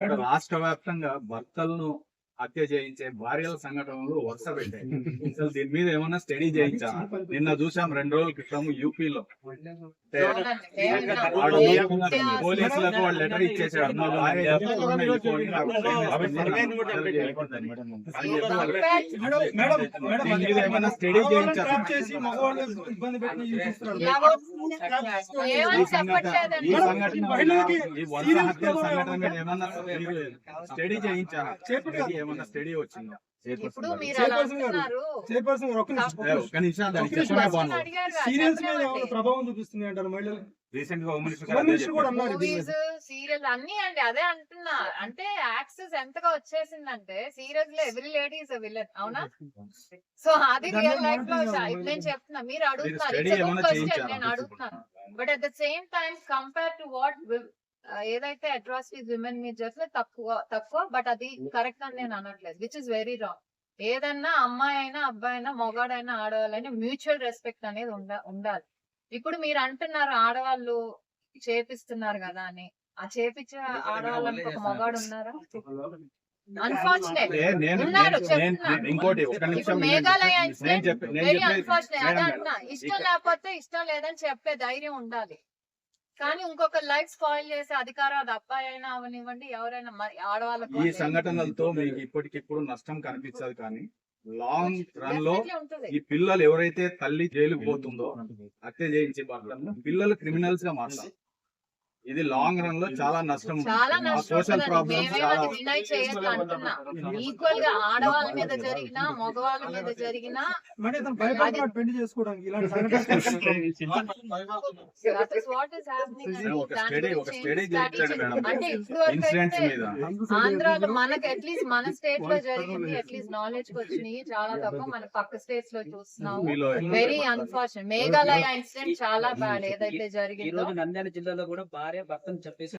రాష్ట్ర వ్యాప్తంగా భర్తలను హత్య చేయించే భార్యల సంఘటనలు వరుస పెట్టాయి. అసలు దీని మీద ఏమన్నా స్టడీ చేయించా? నిన్న చూసాం రెండు రోజుల క్రితం యూపీలో. పోలీసులకు వాళ్ళు లెటర్ ఇచ్చేసాడు. ఏమన్నా స్టడీ చేయించా? చేసి మగవాళ్ళు ఇబ్బంది పెట్టి చూపిస్తున్నారు. ఈ ఏమని వరుస సంఘటన మీద ఏమన్నా స్టడీ చేయించారా స్టడీ ఏమన్నా స్టడీ వచ్చిందా ఇప్పుడు మీరు అలా. అంటున్నారు చైర్పర్సన్ గారు, ఒక్క నిమిషం, ఒక్క నిమిషం. సీరియల్స్ మీద. ఏమైనా ప్రభావం చూపిస్తుంది అంటారు మహిళలు రీసెంట్గా హోమ్ మినిస్టర్ హోమ్ మినిస్టర్ కూడా అన్నారు దీని మూవీస్ మీద. సీరియల్ అన్ని అండి అదే అంటున్నా అంటే యాక్సెస్ ఎంతగా వచ్చేసిందంటే సీరియల్స్లో ఎవ్రీ లేడీ ఇస్ విలన్ అవునా సో అది దాన్ని రియల్ లైఫ్లో. నేను చెప్తున్నా మీరు అడుగుతున్నారు study It's a good ఏమైనా question, చేయించారా? నేను అడుగుతున్నాను but at the same time compare to what ఏదైతే అట్రాసిటీస్ విమెన్ మీద చేస్తే తక్కువ తక్కువ బట్ అది కరెక్ట్ అని నేను అనట్లేదు విచ్ ఇస్ వెరీ రాంగ్ ఏదన్నా అమ్మాయి అయినా అబ్బాయి అయినా మొగాడైనా ఆడవాళ్ళైనా మ్యూచువల్ రెస్పెక్ట్ అనేది ఉండ- ఉండాలి. ఇప్పుడు మీరు అంటున్నారు ఆడవాళ్ళు చేపిస్తున్నారు కదా అని. ఆ చేపించే ఆడవాళ్ళకి ఒక మొగాడు ఉన్నారా? అన్ఫార్చునేట్ ఉన్నారు, నేను- నేను- చెప్తున్నా. ఇంకోటి ఒక్క ఇప్పుడు నిమిషం మేఘాలయ నేను ఇన్సిడెంట్ చెప్పే నేను వెరీ అన్ఫార్చునేట్ అదే అంటున్నా. ఇష్టం లేకపోతే ఇష్టం లేదని చెప్పే ధైర్యం ఉండాలి. కానీ ఇంకొక లైఫ్ స్పాయిల్ చేసే అధికారం అది అబ్బాయి అయినా అవనివ్వండి ఎవరైనా మరి ఆడవాళ్ళకు ఈ సంఘటనలతో మీకు ఇప్పటికిప్పుడు నష్టం కనిపించదు కానీ లాంగ్ రన్లో. ఈ పిల్లలు ఎవరైతే తల్లి జైలుకు పోతుందో హత్య చేయించి పిల్లలు క్రిమినల్స్గా మారుతారు ఇది లాంగ్ రన్లో చాలా నష్టం చాలా నష్టం సోషల్ అంటున్నా. ఈక్వల్గా ఆడవాళ్ళ మీద జరిగినా మగవాళ్ళ మీద జరిగినా పెళ్ళి చేసుకోవడానికి. ఆంధ్రాలో మనకి అట్లీస్ట్ మన స్టేట్లో జరిగింది. అట్లీస్ట్ నాలెడ్జ్ వచ్చినాయి. చాలా తక్కువ మన పక్క స్టేట్స్లో చూస్తున్నాము. వెరీ అన్ఫార్చునేట్ మేఘాలయ ఇన్సిడెంట్ చాలా బ్యాడ్ ఏదైతే ఈ జరిగిందో రోజు నంద్యాల జిల్లాలో కూడా భార్య భర్తను చెప్పేసి